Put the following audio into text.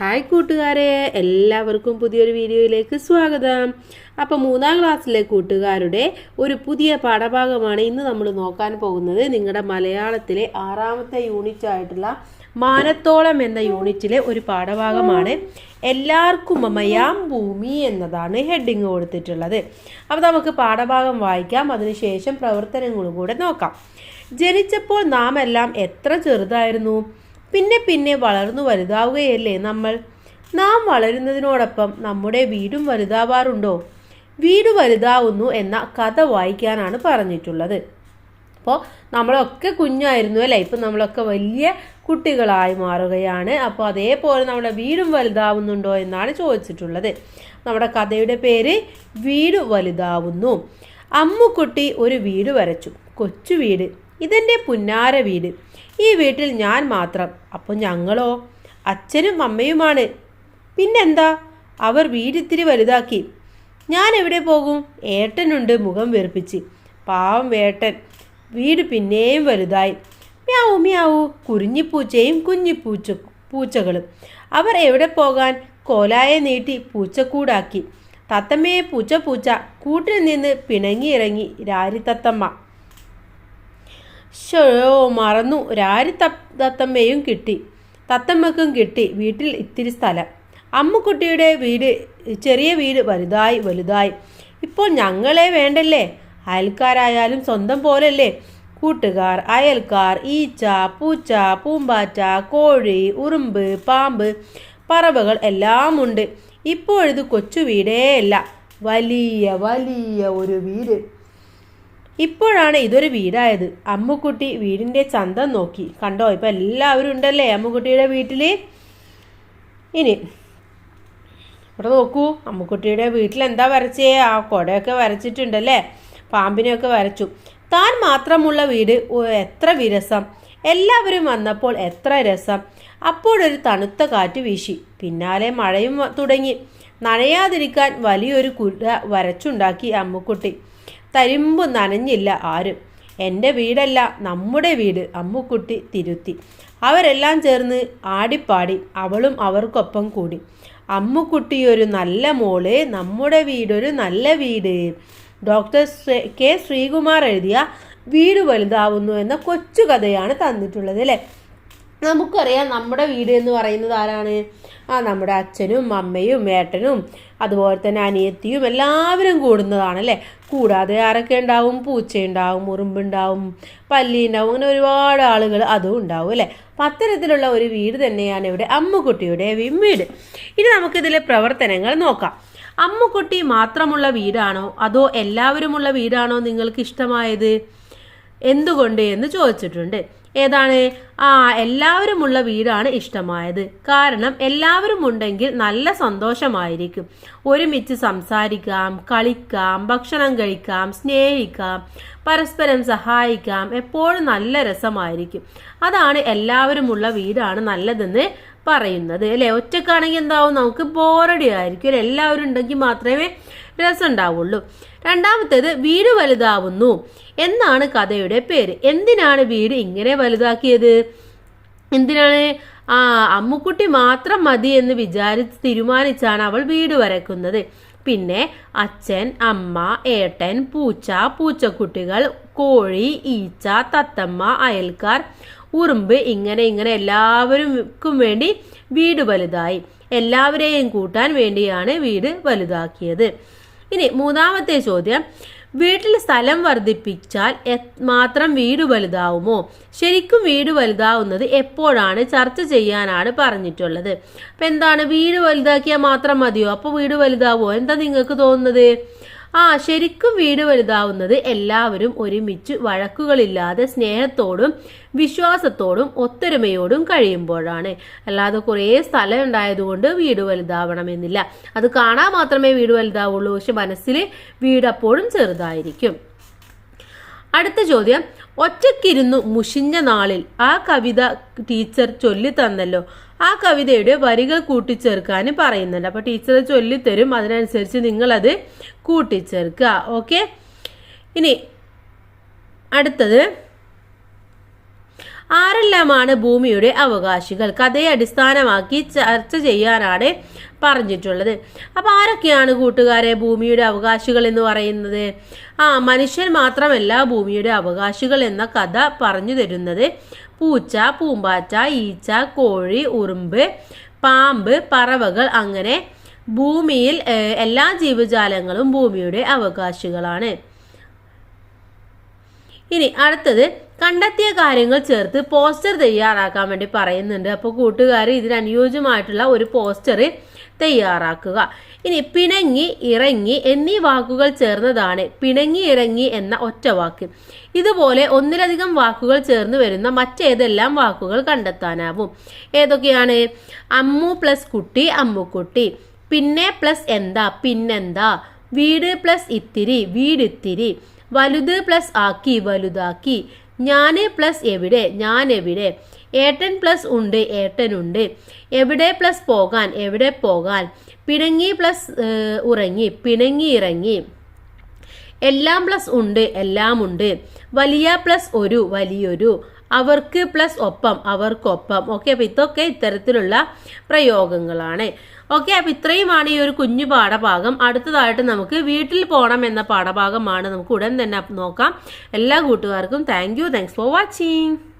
Hi കൂട്ടുകാരെ. എല്ലാവർക്കും പുതിയൊരു വീഡിയോയിലേക്ക് സ്വാഗതം. അപ്പോൾ മൂന്നാം ക്ലാസ്സിലെ കൂട്ടുകാരുടെ ഒരു പുതിയ പാഠഭാഗമാണ് ഇന്ന് നമ്മൾ നോക്കാൻ പോകുന്നത്. നിങ്ങളുടെ മലയാളത്തിലെ ആറാമത്തെ യൂണിറ്റ് ആയിട്ടുള്ള മാനത്തോളം എന്ന യൂണിറ്റിലെ ഒരു പാഠഭാഗമാണ്. എല്ലാവർക്കും അമ്മയാം ഭൂമി എന്നതാണ് ഹെഡിങ് കൊടുത്തിട്ടുള്ളത്. അപ്പോൾ നമുക്ക് പാഠഭാഗം വായിക്കാം. അതിനുശേഷം പ്രവർത്തനങ്ങളും കൂടെ നോക്കാം. ജനിച്ചപ്പോൾ നാം എല്ലാം എത്ര ചെറുതായിരുന്നു? പിന്നെ പിന്നെ വളർന്നു വലുതാവുകയല്ലേ നമ്മൾ? നാം വളരുന്നതിനോടൊപ്പം നമ്മുടെ വീടും വലുതാവാറുണ്ടോ? വീട് വലുതാവുന്നു എന്ന കഥ വായിക്കാനാണ് പറഞ്ഞിട്ടുള്ളത്. അപ്പോൾ നമ്മളൊക്കെ കുഞ്ഞായിരുന്നു അല്ലേ? ഇപ്പം നമ്മളൊക്കെ വലിയ കുട്ടികളായി മാറുകയാണ്. അപ്പോൾ അതേപോലെ നമ്മുടെ വീടും വലുതാവുന്നുണ്ടോ എന്നാണ് ചോദിച്ചിട്ടുള്ളത്. നമ്മുടെ കഥയുടെ പേര് വീട് വലുതാവുന്നു. അമ്മുക്കുട്ടി ഒരു വീട് വരച്ചു. കൊച്ചു വീട്. ഇതെന്റെ പുന്നാര വീട്. ഈ വീട്ടിൽ ഞാൻ മാത്രം. അപ്പോൾ ഞങ്ങളോ? അച്ഛനും അമ്മയുമാണ്. പിന്നെന്താ? അവർ വീടിത്തിരി വലുതാക്കി. ഞാൻ എവിടെ പോകും? ഏട്ടനുണ്ട് മുഖം വെറുപ്പിച്ച്. പാവം വേട്ടൻ വീട് പിന്നെയും വലുതായി. Meow meow. കുരുഞ്ഞിപ്പൂച്ചയും കുഞ്ഞിപ്പൂച്ച പൂച്ചകളും. അവർ എവിടെ പോകാൻ? കോലായെ നീട്ടി പൂച്ചക്കൂടാക്കി. തത്തമ്മയെ പൂച്ച പൂച്ച. കൂട്ടിൽ നിന്ന് പിണങ്ങിയിറങ്ങി രാരിത്തത്തമ്മ ഷോ മറന്നു. രാരി തത്തമ്മയും കിട്ടി. തത്തമ്മക്കും കിട്ടി. വീട്ടിൽ ഇത്തിരി സ്ഥലം. അമ്മുക്കുട്ടിയുടെ വീട് ചെറിയ വീട് വലുതായി വലുതായി. ഇപ്പോൾ ഞങ്ങളെ വേണ്ടല്ലേ? അയൽക്കാരായാലും സ്വന്തം പോലല്ലേ? കൂട്ടുകാർ അയൽക്കാർ ഈച്ച പൂച്ച പൂമ്പാറ്റ കോഴി ഉറുമ്പ് പാമ്പ് പറവകൾ എല്ലാം ഉണ്ട്. ഇപ്പോഴിത് കൊച്ചു വീടേ അല്ല വലിയ വലിയ ഒരു വീട്. ഇപ്പോഴാണ് ഇതൊരു വീടായത്. അമ്മുക്കുട്ടി വീടിന്റെ ചന്തം നോക്കി. കണ്ടോ ഇപ്പം എല്ലാവരും ഉണ്ടല്ലേ അമ്മുക്കുട്ടിയുടെ വീട്ടിൽ ഇനി ഇവിടെ നോക്കൂ അമ്മുക്കുട്ടിയുടെ വീട്ടിൽ എന്താ വരച്ചേ? ആ കുടയൊക്കെ വരച്ചിട്ടുണ്ടല്ലേ? പാമ്പിനെയൊക്കെ വരച്ചു. താൻ മാത്രമുള്ള വീട് എത്ര വിരസം. എല്ലാവരും വന്നപ്പോൾ എത്ര രസം. അപ്പോഴൊരു തണുത്ത കാറ്റ് വീശി. പിന്നാലെ മഴയും തുടങ്ങി. നനയാതിരിക്കാൻ വലിയൊരു കുട വരച്ചുണ്ടാക്കി അമ്മുക്കുട്ടി. തരിമ്പ് നനഞ്ഞില്ല ആരും. എന്റെ വീടല്ല നമ്മുടെ വീട് അമ്മുക്കുട്ടി തിരുത്തി. അവരെല്ലാം ചേർന്ന് ആടിപ്പാടി അവളും അവർക്കൊപ്പം കൂടി. അമ്മുക്കുട്ടി ഒരു നല്ല മോൾ നമ്മുടെ വീടൊരു നല്ല വീട്. ഡോക്ടർ കെ ശ്രീകുമാർ എഴുതിയ വീട് വലുതാവുന്നു എന്ന കൊച്ചു കഥയാണ് തന്നിട്ടുള്ളത് അല്ലേ? നമുക്കറിയാം നമ്മുടെ വീട് എന്ന് പറയുന്നത് ആരാണ്? ആ നമ്മുടെ അച്ഛനും അമ്മയും ഏട്ടനും അതുപോലെ തന്നെ അനിയത്തിയും എല്ലാവരും കൂടുന്നതാണ് അല്ലേ? കൂടാതെ ആരൊക്കെ ഉണ്ടാവും? പൂച്ചയുണ്ടാവും ഉറുമ്പുണ്ടാവും പല്ലി ഉണ്ടാവും അങ്ങനെ ഒരുപാട് ആളുകൾ അതും ഉണ്ടാവും അല്ലേ? അപ്പം അത്തരത്തിലുള്ള ഒരു വീട് തന്നെയാണ് ഇവിടെ അമ്മുക്കുട്ടിയുടെ വിമ്മീട് ഇനി നമുക്കിതിലെ പ്രവർത്തനങ്ങൾ നോക്കാം. അമ്മുക്കുട്ടി മാത്രമുള്ള വീടാണോ? അതോ എല്ലാവരുമുള്ള വീടാണോ നിങ്ങൾക്ക് ഇഷ്ടമായത്? എന്തുകൊണ്ട് എന്ന് ചോദിച്ചിട്ടുണ്ട്. ഏതാണ്? ആ എല്ലാവരുമുള്ള വീടാണ് ഇഷ്ടമായത്. കാരണം എല്ലാവരും ഉണ്ടെങ്കിൽ നല്ല സന്തോഷമായിരിക്കും. ഒരുമിച്ച് സംസാരിക്കാം കളിക്കാം ഭക്ഷണം കഴിക്കാം സ്നേഹിക്കാം പരസ്പരം സഹായിക്കാം എപ്പോഴും നല്ല രസമായിരിക്കും. അതാണ് എല്ലാവരുമുള്ള വീടാണ് നല്ലതെന്ന് പറയുന്നത് അല്ലെ? ഒറ്റക്കാണെങ്കിൽ എന്താവും? നമുക്ക് ബോറടി ആയിരിക്കും? എല്ലാവരും ഉണ്ടെങ്കിൽ മാത്രമേ രസം ഉണ്ടാവുള്ളൂ രണ്ടാമത്തേത് വീട് വലുതാവുന്നു എന്നാണ് കഥയുടെ പേര്. എന്തിനാണ് വീട് ഇങ്ങനെ വലുതാക്കിയത്? എന്തിനാണ്? ആ അമ്മുക്കുട്ടി മാത്രം മതി എന്ന് വിചാരിച്ച് തീരുമാനിച്ചാണ് അവൾ വീട് വരയ്ക്കുന്നത്. പിന്നെ അച്ഛൻ അമ്മ ഏട്ടൻ പൂച്ച പൂച്ചക്കുട്ടികൾ കോഴി ഈച്ച തത്തമ്മ അയൽക്കാർ ഉറുമ്പ് ഇങ്ങനെ ഇങ്ങനെ എല്ലാവർക്കും വേണ്ടി വീട് വലുതായി. എല്ലാവരെയും കൂട്ടാൻ വേണ്ടിയാണ് വീട് വലുതാക്കിയത്. ഇനി മൂന്നാമത്തെ ചോദ്യം. വീട്ടിൽ സ്ഥലം വർദ്ധിപ്പിച്ചാൽ മാത്രം വീട് വലുതാവുമോ? ശരിക്കും വീട് വലുതാവുന്നത് എപ്പോഴാണ്? ചർച്ച ചെയ്യാനാണ് പറഞ്ഞിട്ടുള്ളത്. അപ്പം എന്താണ്? വീട് വലുതാക്കിയാൽ മാത്രം മതിയോ? അപ്പോൾ വീട് വലുതാവുമോ? എന്താ നിങ്ങൾക്ക് തോന്നുന്നത്? ആ ശരിക്കും വീട് വലുതാവുന്നത് എല്ലാവരും ഒരുമിച്ച് വഴക്കുകളില്ലാതെ സ്നേഹത്തോടും വിശ്വാസത്തോടും ഒത്തൊരുമയോടും കഴിയുമ്പോഴാണ്. അല്ലാതെ കുറേ സ്ഥലം ഉണ്ടായതുകൊണ്ട് വീട് വലുതാവണമെന്നില്ല. അത് കാണാൻ മാത്രമേ വീട് വലുതാവുള്ളൂ. പക്ഷെ മനസ്സിൽ വീട് അപ്പോഴും ചെറുതായിരിക്കും. അടുത്ത ചോദ്യം. ഒറ്റക്കിരുന്നു മുഷിഞ്ഞ നാളിൽ ആ കവിത ടീച്ചർ ചൊല്ലിത്തന്നല്ലോ. ആ കവിതയുടെ വരികൾ കൂട്ടിച്ചേർക്കാൻ പറയുന്നുണ്ട്. അപ്പോൾ ടീച്ചർ ചൊല്ലിത്തരും. അതിനനുസരിച്ച് നിങ്ങളത് കൂട്ടിച്ചേർക്കുക. ഓക്കെ? ഇനി അടുത്തത്. ആരെല്ലാമാണ് ഭൂമിയുടെ അവകാശികൾ? കഥയെ അടിസ്ഥാനമാക്കി ചർച്ച ചെയ്യാനാണ് പറഞ്ഞിട്ടുള്ളത്. അപ്പോൾ ആരൊക്കെയാണ് കൂട്ടുകാരെ ഭൂമിയുടെ അവകാശികൾ എന്ന് പറയുന്നത്? ആ മനുഷ്യൻ മാത്രമല്ല ഭൂമിയുടെ അവകാശികൾ എന്ന കഥ പറഞ്ഞു തരുന്നത്. പൂച്ച പൂമ്പാറ്റ ഈച്ച കോഴി ഉറുമ്പ് പാമ്പ് പറവകൾ അങ്ങനെ ഭൂമിയിൽ എല്ലാ ജീവജാലങ്ങളും ഭൂമിയുടെ അവകാശികളാണ്. ഇനി അടുത്തത് കണ്ടെത്തിയ കാര്യങ്ങൾ ചേർത്ത് പോസ്റ്റർ തയ്യാറാക്കാൻ വേണ്ടി പറയുന്നുണ്ട്. അപ്പോൾ കൂട്ടുകാർ ഇതിനനുയോജ്യമായിട്ടുള്ള ഒരു പോസ്റ്റർ തയ്യാറാക്കുക. ഇനി പിണങ്ങി ഇറങ്ങി എന്നീ വാക്കുകൾ ചേർന്നതാണ് പിണങ്ങി ഇറങ്ങി എന്ന ഒറ്റ വാക്ക്. ഇതുപോലെ ഒന്നിലധികം വാക്കുകൾ ചേർന്ന് വരുന്ന മറ്റേതെല്ലാം വാക്കുകൾ കണ്ടെത്താനാവും. ഏതൊക്കെയാണ്? അമ്മു പ്ലസ് കുട്ടി അമ്മുക്കുട്ടി. പിന്നെ പ്ലസ് എന്താ? പിന്നെന്താ? വീട് പ്ലസ് ഇത്തിരി വീടിത്തിരി. വലുത് പ്ലസ് ആക്കി വലുതാക്കി. ഞാൻ പ്ലസ് എവിടെ? ഞാൻ എവിടെ ഏട്ടൻ പ്ലസ് ഉണ്ട് ഏട്ടനുണ്ട് എവിടെ പ്ലസ് പോകാൻ? എവിടെ പോകാൻ? പിണങ്ങി പ്ലസ് ഉറങ്ങി പിണങ്ങി ഇറങ്ങി. എല്ലാം പ്ലസ് ഉണ്ട് എല്ലാം ഉണ്ട്. വലിയ പ്ലസ് ഒരു വലിയൊരു. അവർക്ക് പ്ലസ് ഒപ്പം അവർക്കൊപ്പം. ഓക്കെ അപ്പോൾ ഇതൊക്കെ ഇത്തരത്തിലുള്ള പ്രയോഗങ്ങളാണ്. ഓക്കെ അപ്പോൾ ഇത്രയുമാണ് ഈ ഒരു കുഞ്ഞു പാഠഭാഗം. അടുത്തതായിട്ട് നമുക്ക് വീട്ടിൽ പോകണം എന്ന പാഠഭാഗമാണ് നമുക്ക് ഉടൻ തന്നെ നോക്കാം. എല്ലാ കൂട്ടുകാർക്കും താങ്ക് യു ഫോർ വാച്ചിങ്